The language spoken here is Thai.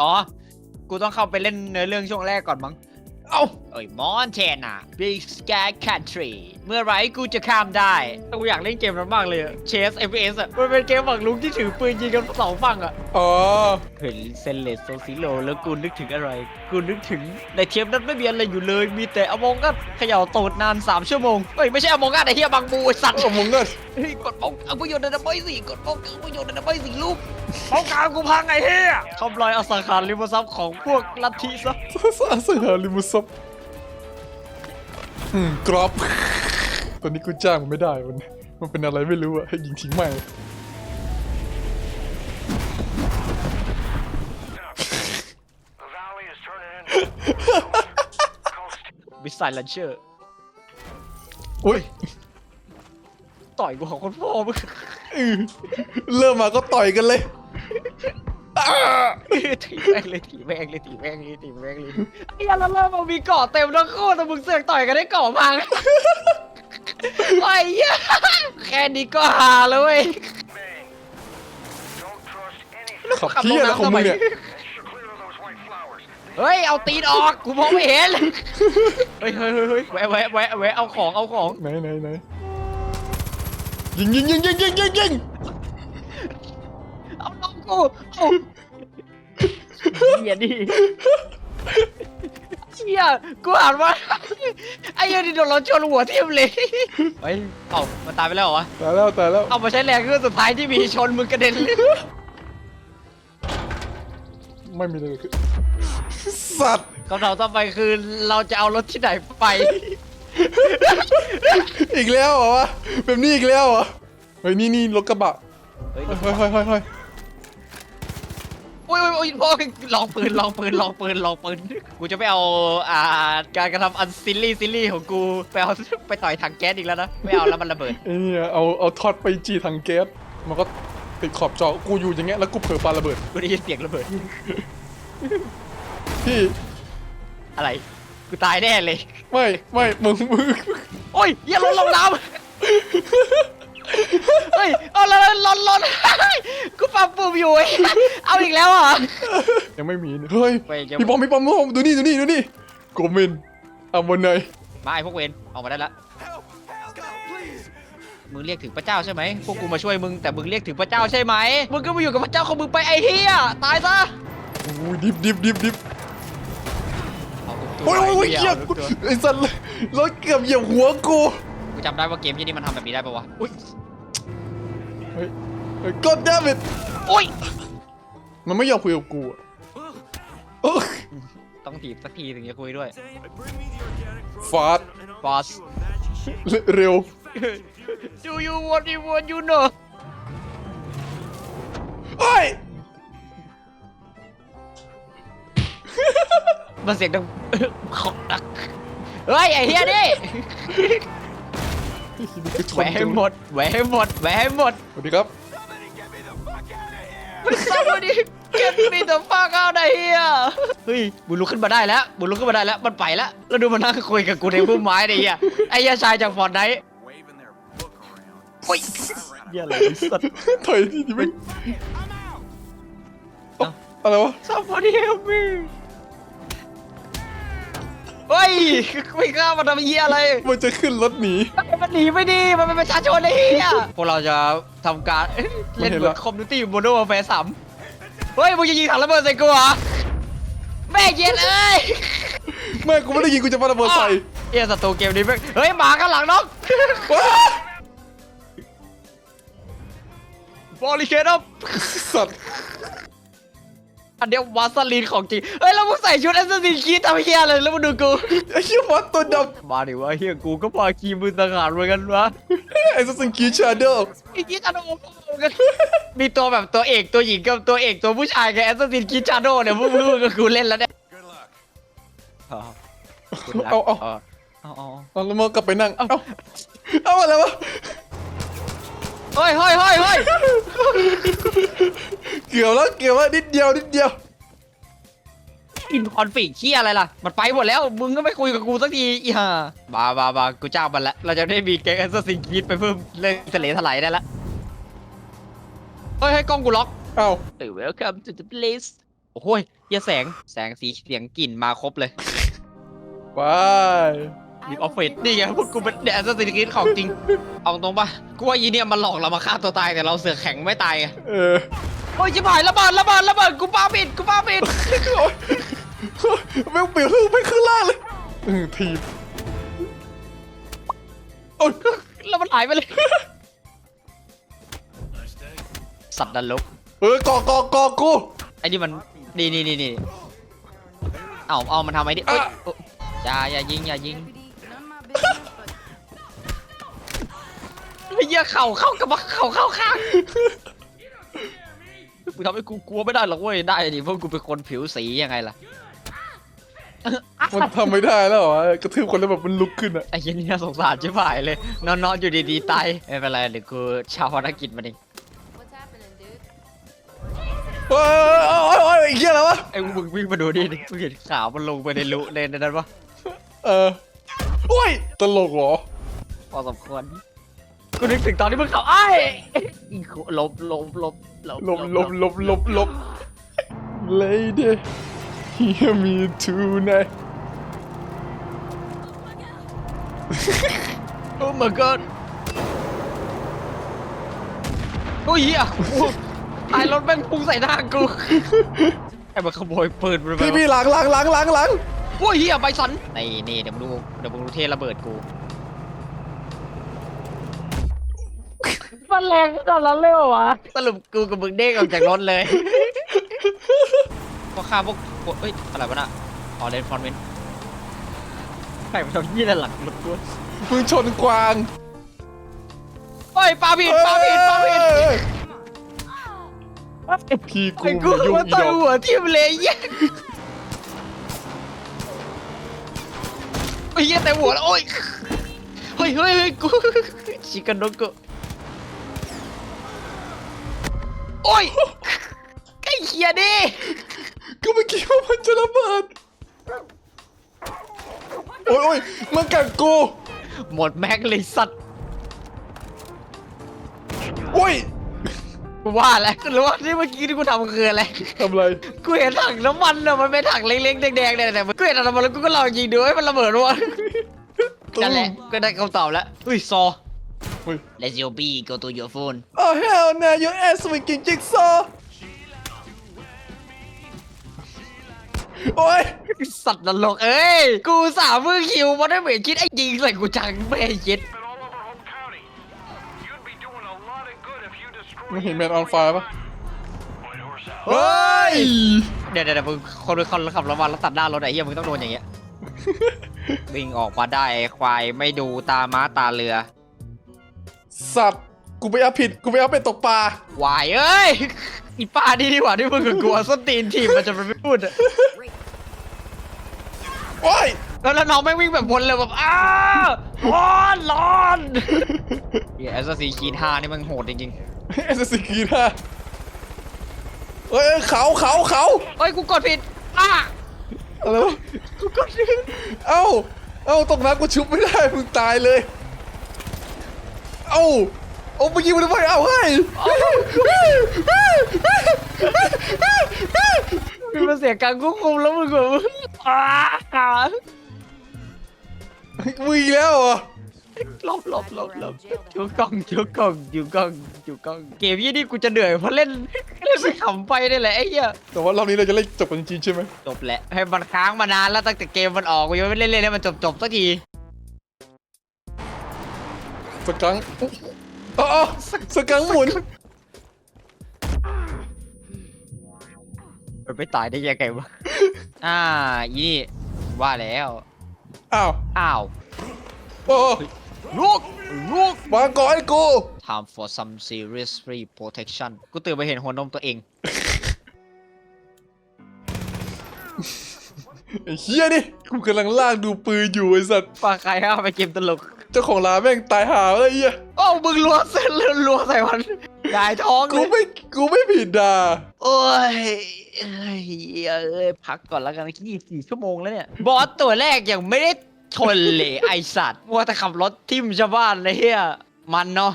อ๋อ กูต้องเข้าไปเล่นเนื้อเรื่องช่วงแรกก่อนมั้ง เอ้าเอ้ยมอนเทน่ะ Big Sky Country เมื่อไหรกูจะข้ามได้กูอยากเล่นเกมนั้นมากเลยเชส FPS อะ มันเป็นเกมฝั่งลุงที่ถือปืนยิงกันสองฝั่งอะ อ๋อ เห็นเซนเลสโซซิโลแล้วกูนึกถึงอะไร กูนึกถึงในเทปนั้นไม่มีอะไรอยู่เลย มีแต่อมองกัสเขย่าตูดนาน 3 ชั่วโมงเฮ้ยไม่ใช่อมองกัสไอ้เหี้ยบังบูไอ้สัตว์โอ้มึงก็เฮ้ยกดป้องเอาประโยชน์ในดับเบิลสี่กดป้องเอาประโยชน์ในดับเบิลสี่ลูก ป้องกลางกูพังไอ้เหี้ยทำลายอสังหารริมทรัพย์ของพวกลัทธิซะสาสหาริมุซับอืมกรอบ ตอนนี้กูจ้างมันไม่ได้มันมันเป็นอะไรไม่รู้อะให้ยิงทิ้งใหม่ The valley is turning into coast. มิสไซล์ลันเชอร์อุ้ยต่อยกูของคนพ่อมึง อือเริ่มมาก็ต่อยกันเลยอ้า ถีบแม่งเลยถีบแม่งเลยถีบแม่งเลยถีบแม่งเลยไอ้ยันแล้วเรามีเกาะเต็มทั้งคู่แต่มึงเสือกต่อยกันได้เกาะพังไอ้เหี้ยแค่นี้ก็ฮาแล้วเว้ย Bang. Don't trust anything. ขับเที่ยอะไรของมึงเนี่ย Clear of those white flowers. เฮ้ย เอาตีนออกกูมองไม่เห็น เฮ้ยเฮ้ยเฮ้ยเฮ้ยแวะแวะแวะแวะเอาของเอาของ ไหนไหนไหนยิงยิงยิงยิงยิงยิงยิง เอาน้องกูเอาเหี้ยดิเหี้ยกูอ่านว่าไอ้เหี้ยนี่โดนรถชนหัวทิ่มเลยเฮ้ยเอ้ามันตายไปแล้วเหรอวะตายแล้วตายแล้ว เอามาใช้แรงเครื่องสุดท้ายที่มีชนมึงกระเด็นเลยไม่มีอะไรเกิดขึ้นสัตว์คำถามต่อไปคือเราจะเอารถที่ไหนไป อีกแล้วเหรอวะแบบนี้อีกแล้วเหรอเฮ้ยนี่นี่รถกระบะเฮ้ยเฮ้ยเฮ้ยเฮ้ยเฮ้ยเฮ้ย โอ้ยโอ้ยโอ้ยพ่อลองปืนลองปืนลองปืนลองปืนกูจะไม่เอาอ่าการกระทำอันซิลลี่ซิลลี่ของกูไปเอาไปต่อยถังแก๊สอีกแล้วนะไม่เอาแล้วมันระเบิดไอ้เนี่ยเอาเอาท็อตไปจีถังแก๊สมันก็ติดขอบจอกูอยู่อย่างเงี้ยแล้วกูเผลอปาระเบิดกูได้ยินเสียงระเบิดพี่อะไรกูตายแน่เลย ไม่ไม่มึงมึงโอ้ยอย่าลนลงน้ำ เฮ้ยเอาลนลนลนกูปั๊มปุ่มอยู่เว้ยเอาอีกแล้วเหรอะยังไม่มีเฮ้ยเว้ยยัง พี่บอมพี่บอมพี่บอมดูนี่ดูนี่ดูนี่โกเมนอาวันไนมาไอ้พวกเวนออกมาได้ละ มึงเรียกถึงพระเจ้าใช่ไหมพวกกูมาช่วยมึงแต่มึงเรียกถึงพระเจ้าใช่ไหมมึงก็มาอยู่กับพระเจ้าของมึงไปไอ้เฮียตายซะโอ้ยดิบดิบดิบดิบเอาทุกตัวโอ้ยโอ้ยโอ้ยไอ้เหี้ยทุกตัวไอ้สัตว์รถเกือบเหยียบหัวกู กูจำได้ว่าเกมที่นี่มันทำแบบนี้ได้ปะวะ อุ้ยเฮ้ยเฮ้ย God damn it โอ้ย มันไม่ยอมคุยกับกูอะโอ้ยต้องถีบสักทีถึงจะคุยด้วยฟาดบอสเร็ว Do you want it what you know โอ้ยมันเสียงดัง ของดักเฮ้ย ไอ้เฮียนี่ แหวะให้หมดแหวะให้หมดแหวะให้หมดสวัสดีครับ Somebody get me the fuck out of here เฮ้ยบุญลุกขึ้นมาได้แล้วบุญลุกขึ้นมาได้แล้วมันไปแล้วแล้วดูมันนั่งคุยกับกูในพุ่มไม้เนี่ยไอ้เหี้ยไอ้เหี้ยชายจากฟอร์ดไนท์ Waving their book around. โอ้ยเหี้ยอะไรสัตว์ ถอยที่นี่ไม่เอ้าอะไรวะ Somebody help me เฮ้ยไม่กล้ามาทำเหี้ยอะไรมันจะขึ้นรถหนีมันหนีไม่ดีมันเป็นประชาชนไอ้เหี้ยพวกเราจะทำการเล่นเหมือนคอมมิวนิตี้โมโนวอร์แฟร์สามเฮ้ยมึงจะยิงถังระเบิดใส่กูเหรอแม่เย็นเอ้ยแม่กูไม่ได้ยิงกูจะมาระเบิดใส่เฮียศัตรูเกมนี้แม่งเฮ้ยหมาข้างหลังน้องว้าบอลลิเคทอัพสัตว์ อันเดียววาสลีนของจริงเฮ้ยแล้วมึงใส่ชุดแอสซัสซินคีททำเฮียอะไรแล้วมึงดูกูไอ้เหี้ยวัดตัวดมาดิวะเฮียกูก็พาคีมือสังหารเหมือนกันวะำไอ้สัสกีชาเดอร์ไอ้กี้ชาโดกันมีตัวแบบตัวเอกตัวหญิงกับตัวเอกตัวผู้ชายกับแอสซัสซินคีชาโดเนี่ยมึงมึงมึงกับกูเล่นแล้วเนี่ย Good luck. เอาเอาเอาเอาเอาเอาแล้วมากลับไปนั่ง เอาเอาอะไรวะเฮ้ยเฮ้ยเฮ้ยเฮ้ยเกี่ยวแล้วเกี่ยวแล้วนิดเดียวนิดเดียวอินคอนฟิกเฮียอะไรล่ะ มันไปหมดแล้ว มึงก็ไม่คุยกับกูสักทีอีห่าบาบาบากูจ้างมันแล้วเราจะได้มีแก๊งแอสซัสซินคีทไปเพิ่มเล่นทะเลถลายได้ละ เฮ้ยให้ยกล้องกูล็อกเอา Welcome to the place โอ้โหยเหี้ยแสง แสงสีเสียงกลิ่นมาครบเลยไปมีออฟฟิศนี่ไงพวกกูเป็นแดนสติกินของจริง เอาตรงปะกูว่ายีเนี่ยมันหลอกเรามาฆ่าตัวตายแต่เราเสือกแข็งไม่ตายไงเออ โอ้ยชิบหายระเบิดระเบิดระเบิดกูปาปิดกูปาปิดโอ๊ยไม่เปลี่ยนไม่ขึ้นล่างเลยเออทีมโอ้ยแล้วมันหายไปเลย สัตว์นรกเออกอกอกอกูไอ้นี่มันนี่นี่นี่นี่เอาเอามันทำไอ้นี่เอ้ยอะโอ๊ยอย่าอย่ายิงอย่ายิง None of my business, but ไอ้เหี้ยเข่าเข้ากับเข่าเข้าข้าง กูทำให้กูกลัวไม่ได้หรอกเว้ยได้ดิเพราะกูเป็นคนผิวสียังไงล่ะมันทำไม่ได้แล้วเหรอกระทืบคนแล้วแบบมันลุกขึ้นอะไอ้เหี้ยนี่น่าสงสารชิบหายเลย นอนๆอยู่ดีๆตายไม่เป็นไรเดี๋ยวกูชาวภารกิจมันเอง what's happening, dude? โอ้ยโอ้ยโอ้ยไอ้เหี้ยอะไรวะไอ้มึงวิ่งมาดูดิดิมึงเห็นขาวมันลงไปในรูในนั้นปะเออโอ้ยตลกเหรอ พอสมควร กูนึกถึงตอนที่มึงขับไอ้อีกลบลบลบลบลบลบลบลบ Lady hear me tonight โอ้ my god โอ้ยเหี้ยกูตายรถแม่งพุ่งใส่หน้ากูไอ้มันขโมยปืนไปพี่พี่หลังหลังหลังหลังหลังโอ้ยเหี้ยใบสันนี่นี่เดี๋ยวมึงดูเดี๋ยวมึงดูเทระเบิดกู มันแรงขนาดนั้นเลยเหรอวะสรุปกูกับมึงเด้งออกจากรถเลย พวกข้าพวกพวกเอ้ยอะไรวะน่ะออเรนฟอนเมนใครมาทำยี่อะไรหลังรถกูมึงชนกวางโอ้ยปาผิดปาผิดปาผิดเอ้ยพี่กูไอ้กูมายุ่งมาอีต่อยดอกหัวทิ่มเลยเหี้ยไอ้เหี้ยแต่หัวแล้วโอ้ยเฮ้ยเฮ้ยเฮ้ยกูชิกันโดโกะ โอ้ยไอ้เหี้ยดิก็ไม่คิดว่ามันจะระเบิดโอ้ยโอ้ยมันกัดกูหมดแม็กเลยสัตว์โอ้ยกูว่าแล้วกูรู้ว่าที่เมื่อกี้ที่กูทำคืออะไร ทำไรกูเห็นถังน้ำมันอะมันเป็นถังเล็กๆแดงๆเนี่ยแต่กูเห็นถังน้ำมันแล้วกูก็ลองยิงดูให้มันระเบิดวะนั่นแหละก็ได้คำตอบแล้วอุ้ยซอเฮ้ย Let's your B go to your phone Oh hell no your ass swinging jigsaw โอ้ยสัตว์นรกเอ้ย กูสามือคิวมันได้เหมือนคิดไอ้ยิงใส่กูจังไม่ให้คิด Been all over Hope County. You'd be doing a lot of good if you มึง destroyed เห็นแมนออนไฟปะ Point horse out. เฮ้ยเดี๋ยวเดี๋ยวเดี๋ยวมึงคนคนขับรถมาแล้วตัดหน้ารถไอ้เหี้ยมึงต้องโดนอย่างเงี้ย วิ่งออกมาได้ไอ้ควายไม่ดูตาม้าตาเรือ สัตว์กูไปเอาผิดกูไปเอาเป็ดตกปลา วายเอ้ยอีป้านี่ดีกว่าที่มึงกับกูเอาส้นตีนทีมมันจะไปไม่พูดอะโอ้ย แล้วแล้วน้องแม่งวิ่งแบบวนเลยแบบอ้าวร้อนร้อนเหี้ยแอสซีคีท่านี่มันโหดจริงเอสซีกีนะเฮ้ยเขาเขาเขาๆเฮ้ยกูกดผิดอ้าอะไรวะกูกดผิดเอ้าเอ้าตกน้ำกูชุบไม่ได้มึงตายเลย เอ้าเอาไปยิงมันทำไมเอาเฮ้มีมาเสียการควบคุมแล้วมึงแบบอ้ามึงแล้วเหรอหลบหลบหลบหลบอยู่กล้องอยู่กล้องอยู่กล้องอยู่กล้องเกมยี่นี่กูจะเหนื่อยเพราะเล่นเล่นไปขำไปนี่แหละไอ้เหี้ยแต่ว่ารอบนี้เราจะเล่นจบกันจริงใช่ไหมจบแหละให้มันค้างมานานแล้วตั้งแต่เกมมันออกกูยังไม่เล่นเล่นให้มันจบจบสักที สกังอ๋อสกังหมุน มันไม่ตายได้ยังไงวะ อ่า อีนี่ ว่าแล้ว อ้าวอ้าว โอ้ลูก ลูก วางก่อนให้กู time for some serious free protection กูตื่นไปเห็นหัวนมตัวเอง ไอ้เฮียนี่กูกำลังลากดูปืนอยู่ไอ้สัตว์ ปาใครห้าไปเกมตลก เจ้าของร้านแม่งตายหาเลยไอ้เฮียโอ้ามึงรัวเส้นแล้วรัวใส่มันหงายท้องกูเลยไม่กูไม่ผิดด่าโอ้ยเอ้ยเอ้ยพักก่อนแล้วกันยี่สี่ชั่วโมงแล้วเนี่ย บอสตัวแรกยังไม่ได้ชนเลยไอสัตว์มัวแต่ขับรถทิ่มชาวบ้านเลยเฮียมันเนาะ